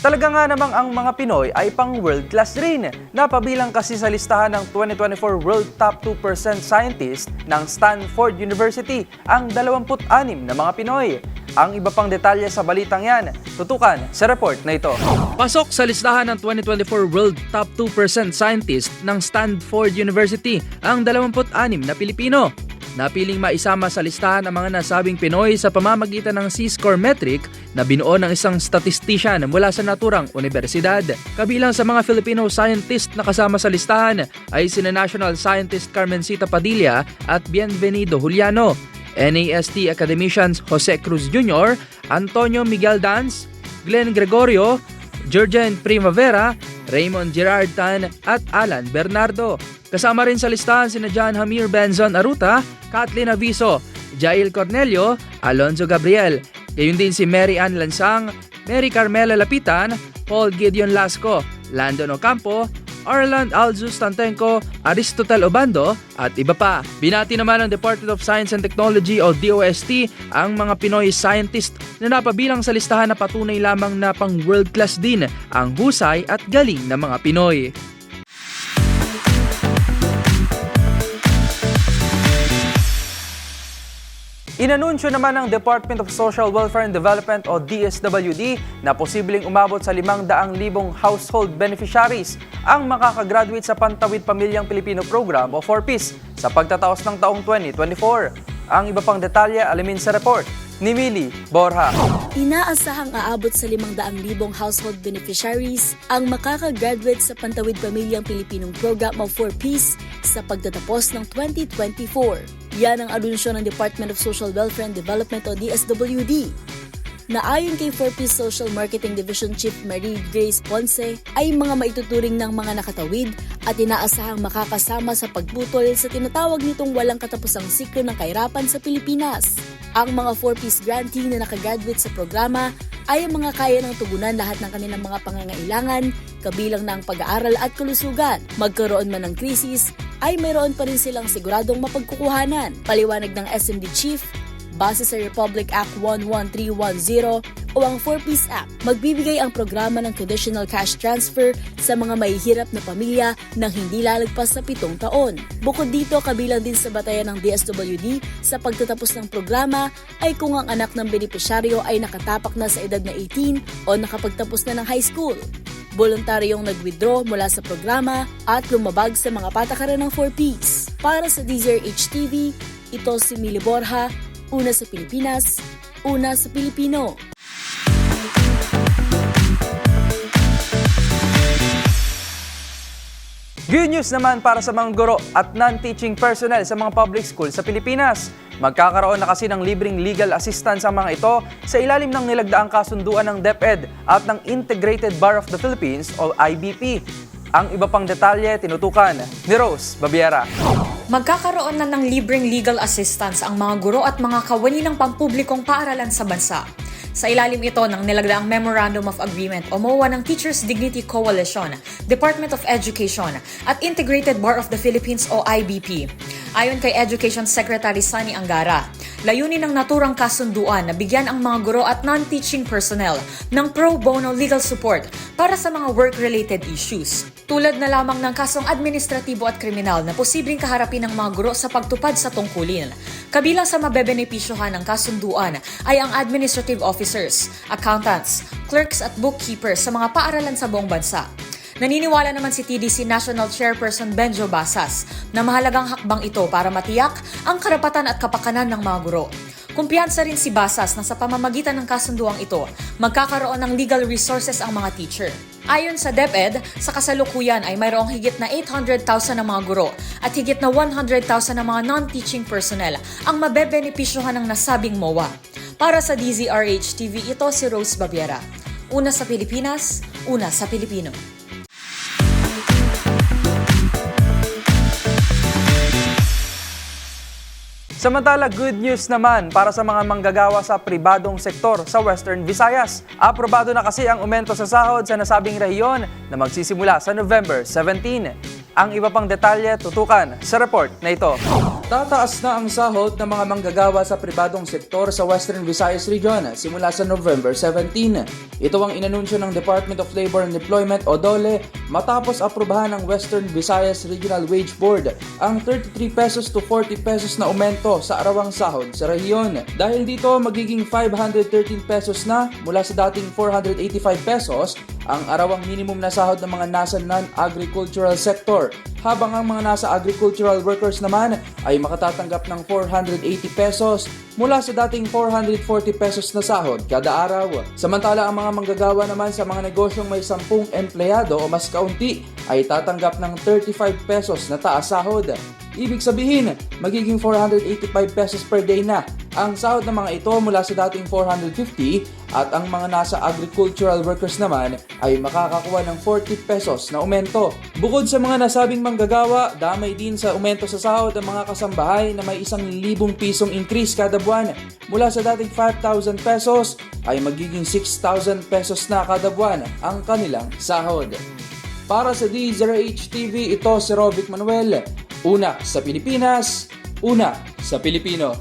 Talaga nga namang ang mga Pinoy ay pang world class rin. Napabilang kasi sa listahan ng 2024 World Top 2% Scientist ng Stanford University ang 26 na mga Pinoy. Ang iba pang detalye sa balitang yan, tutukan sa report na ito. Pasok sa listahan ng 2024 World Top 2% Scientist ng Stanford University ang 26 na Pilipino. Napiling maisama sa listahan ang mga nasabing Pinoy sa pamamagitan ng C-score metric na binuo ng isang statistician mula sa naturang universidad. Kabilang sa mga Filipino scientist na kasama sa listahan ay sina National Scientist Carmencita Padilla at Bienvenido Juliano, NAST academicians Jose Cruz Jr., Antonio Miguel Danz, Glenn Gregorio, Jurgen Primavera, Raymond Gerard Tan at Alan Bernardo. Kasama rin sa listahan sina John Hamir Benzon Aruta, Kathleen Aviso, Jail Cornelio, Alonzo Gabriel, gayon din si Mary Ann Lansang, Mary Carmela Lapitan, Paul Gideon Lasco, Landon Ocampo, Arland Alzus Tantenko, Aristotle Obando at iba pa. Binati naman ng Department of Science and Technology o DOST ang mga Pinoy scientist na napabilang sa listahan na patunay lamang na pang world class din ang husay at galing ng mga Pinoy. Inanunsyo naman ng Department of Social Welfare and Development o DSWD na posibleng umabot sa 500,000 household beneficiaries ang makakagraduate sa Pantawid Pamilyang Pilipino Program o 4PIS sa pagtataos ng taong 2024. Ang iba pang detalye alamin sa report ni Millie Borja. Inaasahang aabot sa 500,000 household beneficiaries ang makakagraduate sa Pantawid Pamilyang Pilipinong Program of 4Ps sa pagtatapos ng 2024. Yan ang anunsyo ng Department of Social Welfare and Development o DSWD. Na ayon kay 4Ps Social Marketing Division Chief Marie Grace Ponce ay mga maituturing ng mga nakatawid at inaasahang makakasama sa pagputol sa tinatawag nitong walang katapusang siklo ng kahirapan sa Pilipinas. Ang mga 4Ps grantee na nakagraduate sa programa ay ang mga kaya ng tugunan lahat ng kanilang mga pangangailangan, kabilang ng pag-aaral at kalusugan. Magkaroon man ng krisis, ay mayroon pa rin silang siguradong mapagkukuhanan. Paliwanag ng SMD Chief, base sa Republic Act 11310 o ang 4Ps Act, magbibigay ang programa ng conditional cash transfer sa mga mahihirap na pamilya nang hindi lalagpas sa pitong taon. Bukod dito, kabilang din sa batayan ng DSWD sa pagtatapos ng programa ay kung ang anak ng benepisyaryo ay nakatapak na sa edad na 18 o nakapagtapos na ng high school voluntaryong nag-withdraw mula sa programa at lumabag sa mga patakaran ng 4Ps. Para sa DZRH TV, ito si Mili Borja, una sa Pilipinas, una sa Pilipino. Good news naman para sa mga guro at non-teaching personnel sa mga public school sa Pilipinas. Magkakaroon na kasi ng libreng legal assistance ang mga ito sa ilalim ng nilagdaang kasunduan ng DepEd at ng Integrated Bar of the Philippines o IBP. Ang iba pang detalye tinutukan ni Rose Babiera. Magkakaroon na ng libreng legal assistance ang mga guro at mga kawani ng pampublikong paaralan sa bansa. Sa ilalim ito ng nilagdaang Memorandum of Agreement o MOA ng Teachers Dignity Coalition, Department of Education at Integrated Bar of the Philippines o IBP. Ayon kay Education Secretary Sunny Angara, Layunin ng naturang kasunduan na bigyan ang mga guro at non-teaching personnel ng pro bono legal support para sa mga work-related issues. Tulad na lamang ng kasong administratibo at kriminal na posibleng kaharapin ng mga guro sa pagtupad sa tungkulin. Kabilang sa mabebenepisyohan ng kasunduan ay ang administrative officers, accountants, clerks at bookkeepers sa mga paaralan sa buong bansa. Naniniwala naman si TDC National Chairperson Benjo Basas na mahalagang hakbang ito para matiyak ang karapatan at kapakanan ng mga guro. Kumpiyansa rin si Basas na sa pamamagitan ng kasunduang ito, magkakaroon ng legal resources ang mga teacher. Ayon sa DepEd, sa kasalukuyan ay mayroong higit na 800,000 na mga guro at higit na 100,000 na mga non-teaching personnel ang mabebenepisyohan ng nasabing MOA. Para sa DZRH TV, ito si Rose Babiera. Una sa Pilipinas, una sa Pilipino. Samantala, good news naman para sa mga manggagawa sa pribadong sektor sa Western Visayas. Aprobado na kasi ang umento sa sahod sa nasabing rehiyon na magsisimula sa November 17. Ang iba pang detalye tutukan sa report na ito. Tataas na ang sahod ng mga manggagawa sa pribadong sektor sa Western Visayas Region simula sa November 17. Ito ang inanunsyo ng Department of Labor and Employment o DOLE matapos aprubahan ng Western Visayas Regional Wage Board ang 33 pesos to 40 pesos na aumento sa arawang sahod sa rehiyon. Dahil dito magiging 513 pesos na mula sa dating 485 pesos ang arawang minimum na sahod ng mga nasa non-agricultural sector habang ang mga nasa agricultural workers naman ay makatatanggap ng 480 pesos mula sa dating 440 pesos na sahod kada araw. Samantala ang mga manggagawa naman sa mga negosyong may 10 empleyado o mas kaunti ay tatanggap ng 35 pesos na taas sahod. Ibig sabihin, magiging 485 pesos per day na ang sahod ng mga ito mula sa dating 450 at ang mga nasa agricultural workers naman ay makakakuha ng 40 pesos na aumento. Bukod sa mga nasabing manggagawa, damay din sa aumento sa sahod ang mga kasambahay na may isang libong pisong increase kada buwan. Mula sa dating 5,000 pesos ay magiging 6,000 pesos na kada buwan ang kanilang sahod. Para sa DZRH TV, ito si Rovic Manuel. Una sa Pilipinas, una sa Pilipino.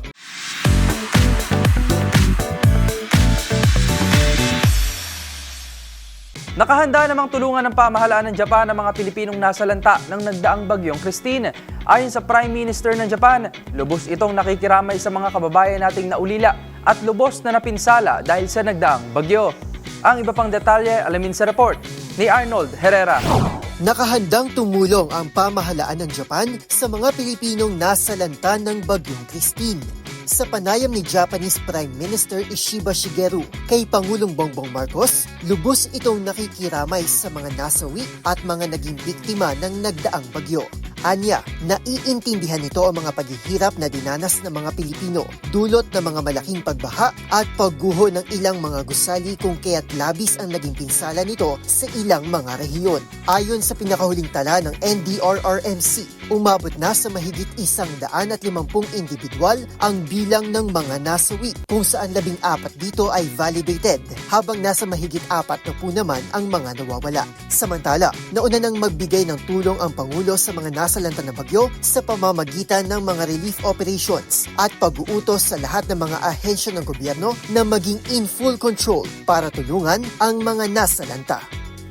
Nakahanda namang tulungan ng pamahalaan ng Japan ang mga Pilipinong nasalanta ng nagdaang bagyong Christine. Ayon sa Prime Minister ng Japan, lubos itong nakikiramay sa mga kababayan nating naulila at lubos na napinsala dahil sa nagdaang bagyo. Ang iba pang detalye alamin sa report ni Arnold Herrera. Nakahandang tumulong ang pamahalaan ng Japan sa mga Pilipinong nasalanta ng Bagyong Christine. Sa panayam ni Japanese Prime Minister Ishiba Shigeru kay Pangulong Bongbong Marcos, lubos itong nakikiramay sa mga nasawi at mga naging biktima ng nagdaang bagyo. Anya, naiintindihan nito ang mga paghihirap na dinanas ng mga Pilipino, dulot ng mga malaking pagbaha at pagguho ng ilang mga gusali kung kaya't labis ang naging pinsala nito sa ilang mga rehiyon. Ayon sa pinakahuling tala ng NDRRMC, umabot na sa mahigit isang daan at limampung individual ang bilang ng mga nasawi, kung saan labing apat dito ay validated, habang nasa mahigit apat na po naman ang mga nawawala. Samantala, nauna nang magbigay ng tulong ang Pangulo sa mga nasalanta ng bagyo sa pamamagitan ng mga relief operations at pag-uutos sa lahat ng mga ahensya ng gobyerno na maging in full control para tulungan ang mga nasalanta.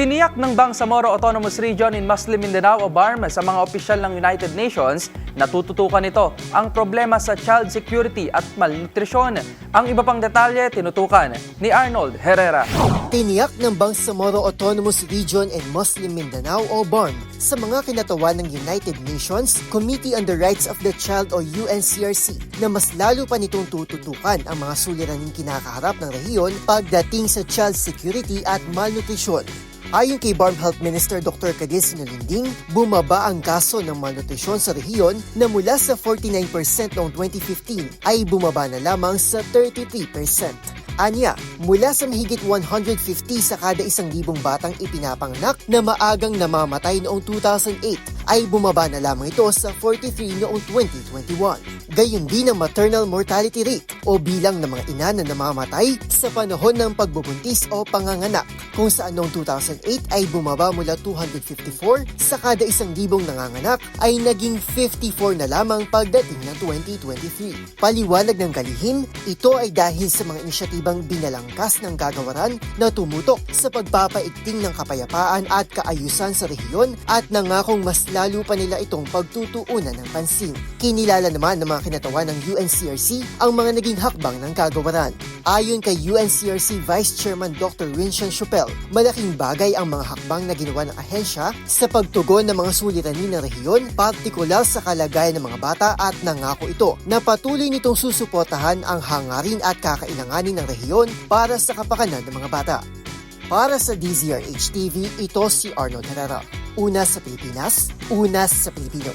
Tiniyak ng Bangsamoro Autonomous Region in Muslim Mindanao o BARM sa mga opisyal ng United Nations na tututukan ito ang problema sa child security at malnutrisyon. Ang iba pang detalye tinutukan ni Arnold Herrera. Tiniyak ng Bangsamoro Autonomous Region and Muslim Mindanao o BARM sa mga kinatawan ng United Nations Committee on the Rights of the Child o UNCRC na mas lalo pa nitong tututukan ang mga suliraning kinakaharap ng rehiyon pagdating sa child security at malnutrisyon. Ayon kay Barm Health Minister Dr. Cadil Sinulinding, bumaba ang kaso ng malnutrisyon sa rehiyon na mula sa 49% noong 2015 ay bumaba na lamang sa 33%. Anya, mula sa mahigit 150 sa kada isang libong batang ipinapanganak na maagang namamatay noong 2008 ay bumaba na lamang ito sa 43 noong 2021. Gayon din ang maternal mortality rate o bilang ng mga ina na namamatay sa panahon ng pagbubuntis o panganganak kung saan noong 2008 ay bumaba mula 254 sa kada isang libong nanganganak ay naging 54 na lamang pagdating ng 2023. Paliwanag ng kalihim, ito ay dahil sa mga inisyatibang binalangkas ng gagawaran na tumutok sa pagpapaigting ng kapayapaan at kaayusan sa rehiyon at nangakong mas lalo pa nila itong pagtutuunan ng pansin. Kinilala naman ng mga kinatawan ng UNCRC ang mga naging hakbang ng kagawaran. Ayon kay UNCRC Vice Chairman Dr. Vincent Chupel, malaking bagay ang mga hakbang na ginawa ng ahensya sa pagtugon ng mga suliranin ng rehiyon, partikular sa kalagayan ng mga bata at nangako ito na patuloy nitong susuportahan ang hangarin at kakailanganin ng rehiyon para sa kapakanan ng mga bata. Para sa DZRH TV, ito si Arnold Herrera. Una sa Pilipinas, una sa Pilipino.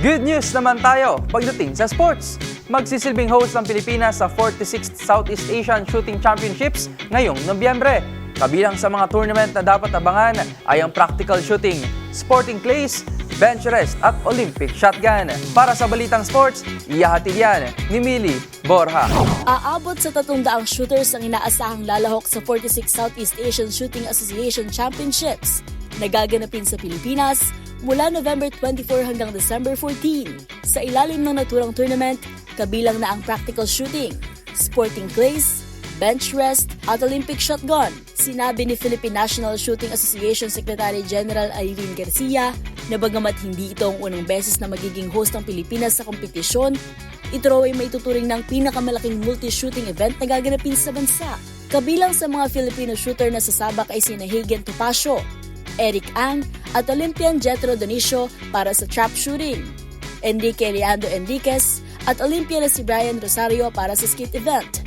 Good news naman tayo pagdating sa sports. Magsisilbing host ang Pilipinas sa 46th Southeast Asian Shooting Championships ngayong Nobyembre. Kabilang sa mga tournament na dapat abangan ay ang practical shooting, sporting clays, bench rest at Olympic shotgun. Para sa Balitang Sports, iyahatid yan ni Mili Borja. Aabot sa 300 shooters ang inaasahang lalahok sa 46 Southeast Asian Shooting Association Championships na gaganapin sa Pilipinas mula November 24 hanggang December 14. Sa ilalim ng naturang tournament, kabilang na ang practical shooting, sporting clays, bench rest at Olympic shotgun. Sinabi ni Philippine National Shooting Association Secretary General Irene Garcia na bagamat hindi ito ang unang beses na magiging host ng Pilipinas sa kompetisyon, ito raw ay maituturing ng pinakamalaking multi-shooting event na gaganapin sa bansa. Kabilang sa mga Filipino shooter na sasabak ay sina Hagen Topacio, Eric Ang at Olympian Jetro Donicio para sa trap shooting, Enrique Leandro Enriquez at Olympian na si Brian Rosario para sa skit event,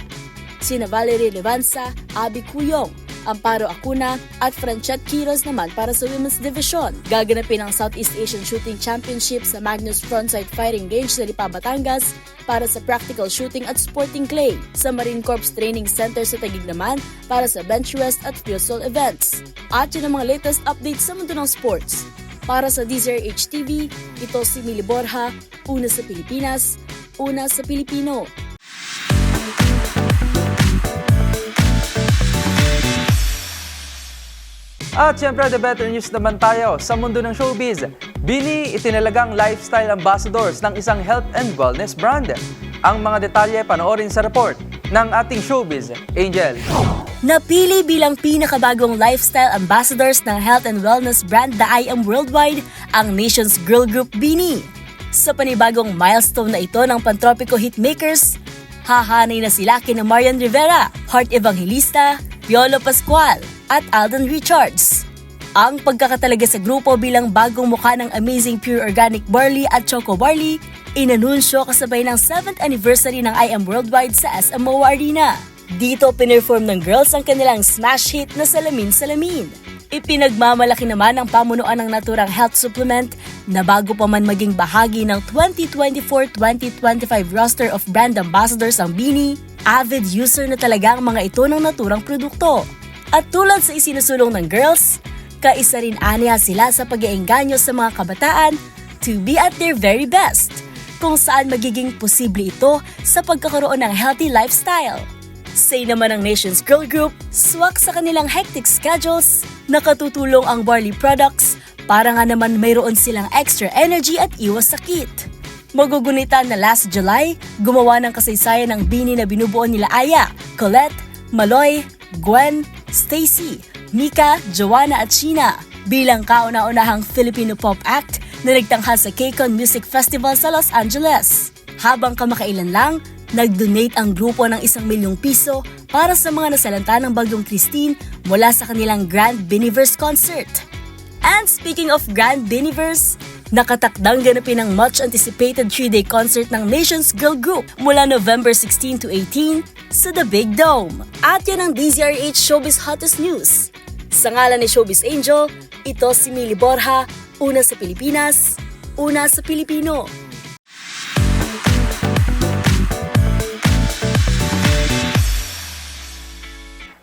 sina Valerie Levanza, Abby Cuyong, Amparo Acuna at Franchet Quiroz naman para sa Women's Division. Gaganapin ang Southeast Asian Shooting Championship sa Magnus Frontside Fighting Range sa Lipa, Batangas para sa practical shooting at sporting clay. Sa Marine Corps Training Center sa Taguig naman para sa bench rest at futsal events. At yun ang mga latest updates sa mundo ng sports. Para sa DZRH TV, ito si Mili Borja, una sa Pilipinas, una sa Pilipino. At syempre, the better news naman tayo sa mundo ng showbiz. Bini itinalagang lifestyle ambassadors ng isang health and wellness brand. Ang mga detalye panoorin sa report ng ating showbiz, Angel. Napili bilang pinakabagong lifestyle ambassadors ng health and wellness brand na I Am Worldwide ang nation's girl group Bini. Sa panibagong milestone na ito ng Pantropiko Hitmakers, hahanay na sila kina Marian Rivera, Heart Evangelista, Piolo Pascual at Alden Richards. Ang pagkakatalaga sa grupo bilang bagong mukha ng Amazing Pure Organic Barley at Choco Barley, inanunsyo kasabay ng 7th anniversary ng I Am Worldwide sa SMO Arena. Dito pinerform ng girls ang kanilang smash hit na Salamin Salamin. Ipinagmamalaki naman ng pamunuan ng naturang health supplement na bago pa man maging bahagi ng 2024-2025 roster of brand ambassadors ang Bini, avid user na talaga ang mga ito ng naturang produkto. At tulad sa isinusulong ng girls, kaisa rin aniya sila sa pag-iengganyo sa mga kabataan to be at their very best, kung saan magiging posible ito sa pagkakaroon ng healthy lifestyle. Say naman ng Nation's Girl Group, swak sa kanilang hectic schedules, nakatutulong ang barley products para nga naman mayroon silang extra energy at iwas sakit. Magugunita na last July, gumawa ng kasaysayan ng bini na binubuo nila Aya, Colette, Maloy, Gwen, Stacy, Mika, Joanna at Sheena bilang kauna-unahang Filipino pop act na nagtangka sa KCON Music Festival sa Los Angeles. Habang kamakailan lang, nag-donate ang grupo ng isang milyong piso para sa mga nasalanta ng Bagyong Christine mula sa kanilang Grand Biniverse concert. And speaking of Grand Biniverse, nakatakdang ganapin ang much-anticipated 3-day concert ng Nations Girl Group mula November 16 to 18 sa The Big Dome. At yan ang DZRH Showbiz Hottest News. Sa ngalan ni Showbiz Angel, ito si Mili Borja, una sa Pilipinas, una sa Pilipino.